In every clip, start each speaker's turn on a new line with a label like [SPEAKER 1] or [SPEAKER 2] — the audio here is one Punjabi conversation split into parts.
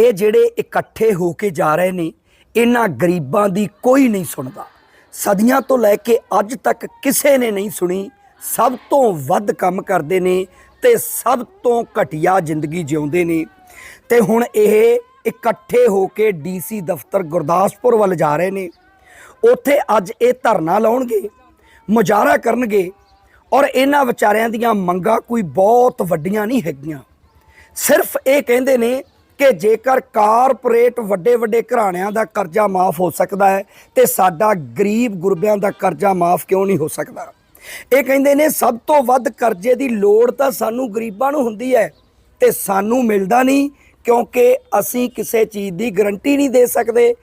[SPEAKER 1] ਇਹ ਜਿਹੜੇ ਇਕੱਠੇ ਹੋ ਕੇ ਜਾ ਰਹੇ ਨੇ, ਇਹਨਾਂ ਗਰੀਬਾਂ ਦੀ ਕੋਈ ਨਹੀਂ ਸੁਣਦਾ। ਸਦੀਆਂ ਤੋਂ ਲੈ ਕੇ ਅੱਜ ਤੱਕ ਕਿਸੇ ਨੇ ਨਹੀਂ ਸੁਣੀ, ਸਭ ਤੋਂ ਵੱਧ ਕੰਮ ਕਰਦੇ ਨੇ ਤੇ ਸਭ ਤੋਂ ਘਟੀਆ ਜ਼ਿੰਦਗੀ ਜਿਉਂਦੇ ਨੇ। ਤੇ ਹੁਣ ਇਹ ਇਕੱਠੇ ਹੋ ਕੇ ਡੀਸੀ ਦਫ਼ਤਰ ਗੁਰਦਾਸਪੁਰ ਵੱਲ ਜਾ ਰਹੇ ਨੇ। ਉੱਥੇ ਅੱਜ ਇਹ ਧਰਨਾ ਲਾਉਣਗੇ, ਮੁਜ਼ਾਹਰਾ ਕਰਨਗੇ ਔਰ ਇਹਨਾਂ ਵਿਚਾਰਿਆਂ ਦੀਆਂ ਮੰਗਾਂ ਕੋਈ ਬਹੁਤ ਵੱਡੀਆਂ ਨਹੀਂ ਹੈਗੀਆਂ। ਸਿਰਫ ਇਹ ਕਹਿੰਦੇ ਨੇ ਕਿ ਜੇਕਰ ਕਾਰਪੋਰੇਟ ਵੱਡੇ ਵੱਡੇ ਘਰਾਣਿਆਂ ਦਾ ਕਰਜ਼ਾ ਮਾਫ ਹੋ ਸਕਦਾ ਹੈ, ਤੇ ਸਾਡਾ ਗਰੀਬ ਗੁਰਬਿਆਂ ਦਾ ਕਰਜ਼ਾ ਮਾਫ ਕਿਉਂ ਨਹੀਂ ਹੋ ਸਕਦਾ? ਇਹ ਕਹਿੰਦੇ ਨੇ, ਸਭ ਤੋਂ ਵੱਧ ਕਰਜ਼ੇ ਦੀ ਲੋੜ ਤਾਂ ਸਾਨੂੰ ਗਰੀਬਾਂ ਨੂੰ ਹੁੰਦੀ ਹੈ, ਤੇ ਸਾਨੂੰ ਮਿਲਦਾ ਨਹੀਂ, ਕਿਉਂਕਿ ਅਸੀਂ ਕਿਸੇ ਚੀਜ਼ ਦੀ ਗਰੰਟੀ ਨਹੀਂ ਦੇ ਸਕਦੇ,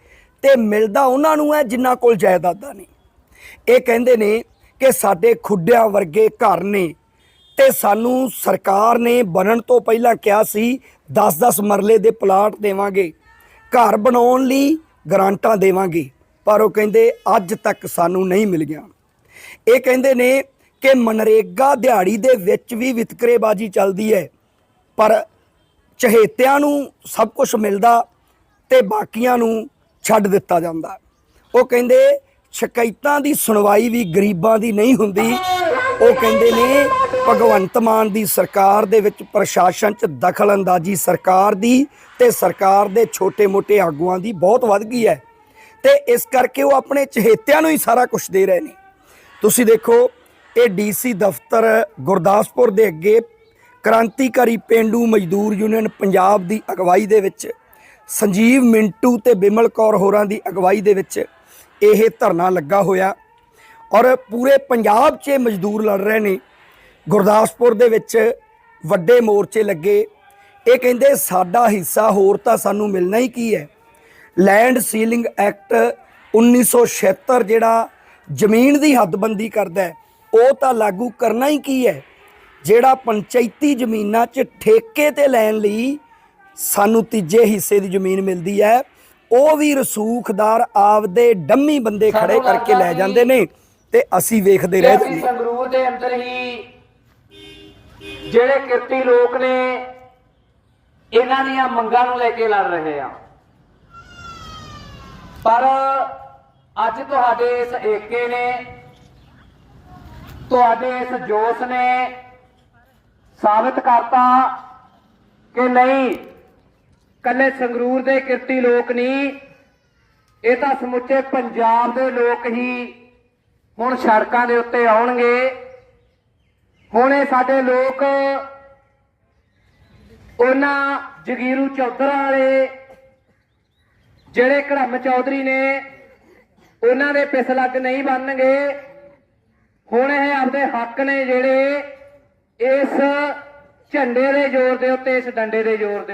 [SPEAKER 1] ਤੇ ਮਿਲਦਾ ਉਹਨਾਂ ਨੂੰ ਹੈ ਜਿਨ੍ਹਾਂ ਕੋਲ ਜਾਇਦਾਦਾਂ ਨਹੀਂ। ਇਹ ਕਹਿੰਦੇ ਨੇ ਕਿ ਸਾਡੇ ਖੁੱਡਿਆਂ ਵਰਗੇ ਘਰ ਨੇ, ਤੇ ਸਾਨੂੰ ਸਰਕਾਰ ਨੇ ਬਣਨ ਤੋਂ ਪਹਿਲਾਂ ਕਿਹਾ ਸੀ 10-10 ਮਰਲੇ ਦੇ ਪਲਾਟ ਦੇਵਾਂਗੇ, ਘਰ ਬਣਾਉਣ ਲਈ ਗਰਾਂਟਾਂ ਦੇਵਾਂਗੇ, ਪਰ ਉਹ ਕਹਿੰਦੇ ਅੱਜ ਤੱਕ ਸਾਨੂੰ ਨਹੀਂ ਮਿਲ ਗਿਆ ਇਹ ਕਹਿੰਦੇ ਨੇ ਕਿ ਮਨਰੇਗਾ ਦਿਹਾੜੀ ਦੇ ਵਿੱਚ ਵੀ ਵਿਤਕਰੇਬਾਜ਼ੀ ਚੱਲਦੀ ਹੈ, ਪਰ ਚਹੇਤਿਆਂ ਨੂੰ ਸਭ ਕੁਝ ਮਿਲਦਾ ਤੇ ਬਾਕੀਆਂ ਨੂੰ ਛੱਡ ਦਿੱਤਾ ਜਾਂਦਾ। ਉਹ ਕਹਿੰਦੇ ਸ਼ਿਕਾਇਤਾਂ ਦੀ ਸੁਣਵਾਈ ਵੀ ਗਰੀਬਾਂ ਦੀ ਨਹੀਂ ਹੁੰਦੀ, ਉਹ ਕਹਿੰਦੇ ਨੇ ਭਗਵੰਤ ਮਾਨ ਦੀ ਸਰਕਾਰ ਦੇ ਵਿੱਚ ਪ੍ਰਸ਼ਾਸਨ 'ਚ ਦਖਲ ਅੰਦਾਜ਼ੀ ਸਰਕਾਰ ਦੀ ਤੇ ਸਰਕਾਰ ਦੇ ਛੋਟੇ-ਮੋਟੇ ਆਗੂਆਂ ਦੀ ਬਹੁਤ ਵੱਧ ਗਈ ਹੈ। ਤੇ ਇਸ ਕਰਕੇ ਉਹ ਆਪਣੇ ਚਹੇਤਿਆਂ ਨੂੰ ਹੀ ਸਾਰਾ ਕੁਝ ਦੇ ਰਹੇ ਨੇ। ਤੁਸੀਂ ਦੇਖੋ, ਇਹ ਡੀਸੀ ਦਫ਼ਤਰ ਗੁਰਦਾਸਪੁਰ ਦੇ ਅੱਗੇ ਕ੍ਰਾਂਤੀਕਾਰੀ ਪਿੰਡੂ ਮਜ਼ਦੂਰ ਯੂਨੀਅਨ ਪੰਜਾਬ ਦੀ ਅਗਵਾਈ ਦੇ ਵਿੱਚ, ਸੰਜੀਵ ਮਿੰਟੂ ਤੇ ਬਿਮਲ ਕੌਰ ਹੋਰਾਂ ਦੀ ਅਗਵਾਈ ਦੇ ਵਿੱਚ ਇਹ ਧਰਨਾ ਲੱਗਾ ਹੋਇਆ। ਔਰ ਪੂਰੇ ਪੰਜਾਬ 'ਚ ਇਹ ਮਜ਼ਦੂਰ ਲੜ ਰਹੇ ਨੇ। ਗੁਰਦਾਸਪੁਰ ਦੇ ਵਿੱਚ ਵੱਡੇ ਮੋਰਚੇ ਲੱਗੇ। ਇਹ ਕਹਿੰਦੇ ਸਾਡਾ ਹਿੱਸਾ ਹੋਰ ਤਾਂ ਸਾਨੂੰ ਮਿਲਣਾ ਹੀ ਕੀ ਹੈ? ਲੈਂਡ ਸੀਲਿੰਗ ਐਕਟ 1976 ਜਿਹੜਾ ਜ਼ਮੀਨ ਦੀ ਹੱਦਬੰਦੀ ਕਰਦਾ ਉਹ ਤਾਂ ਲਾਗੂ ਕਰਨਾ ਹੀ ਕੀ ਹੈ? ਜਿਹੜਾ ਪੰਚਾਇਤੀ ਜ਼ਮੀਨਾਂ 'ਚ ਠੇਕੇ ਤੇ ਲੈਣ ਲਈ ਸਾਨੂੰ ਤੀਜੇ ਹਿੱਸੇ ਦੀ ਜ਼ਮੀਨ ਮਿਲਦੀ ਹੈ ਉਹ ਵੀ ਰਸੂਖਦਾਰ ਆਪਦੇ ਡੰਮੀ ਬੰਦੇ ਖੜੇ ਕਰਕੇ ਲੈ ਜਾਂਦੇ ਨੇ ਤੇ ਅਸੀਂ ਵੇਖਦੇ ਰਹਿ ਜਾਂਦੇ
[SPEAKER 2] ਸੰਗਰੂਰ ਦੇ ਅੰਦਰ ਹੀ ਜਿਹੜੇ ਕਿਰਤੀ ਲੋਕ ਨੇ, ਇਹਨਾਂ ਦੀਆਂ ਮੰਗਾਂ ਨੂੰ ਲੈ ਕੇ ਲੜ ਰਹੇ ਆ। ਪਰ ਅੱਜ ਤੁਹਾਡੇ ਇਸ ਏਕੇ ਨੇ, ਤੁਹਾਡੇ ਇਸ ਜੋਸ਼ ਨੇ ਸਾਬਤ ਕਰਤਾ ਕਿ ਨਹੀਂ, ਕੱਲੇ ਸੰਗਰੂਰ ਦੇ ਕਿਰਤੀ ਲੋਕ ਨਹੀਂ ਇਹ ਤਾਂ ਸਮੁੱਚੇ ਪੰਜਾਬ ਦੇ ਲੋਕ ਹੀ ਹੁਣ ਸੜਕਾਂ ਦੇ ਉੱਤੇ ਆਉਣਗੇ। ਹੁਣ ਇਹ ਸਾਡੇ ਲੋਕ ਉਹਨਾਂ ਜਗੀਰੂ ਚੌਧਰਾ ਵਾਲੇ ਜਿਹੜੇ ਕੜਮ ਚੌਧਰੀ ਨੇ, ਉਹਨਾਂ ਦੇ ਪਿਸ ਲੱਗ ਨਹੀਂ ਬਣਨਗੇ। ਹੁਣ ਇਹ ਆਪਦੇ ਹੱਕ ਨੇ ਜਿਹੜੇ ਇਸ ਝੰਡੇ ਦੇ ਜ਼ੋਰ ਦੇ ਉੱਤੇ, ਇਸ ਡੰਡੇ ਦੇ ਜ਼ੋਰ ਦੇ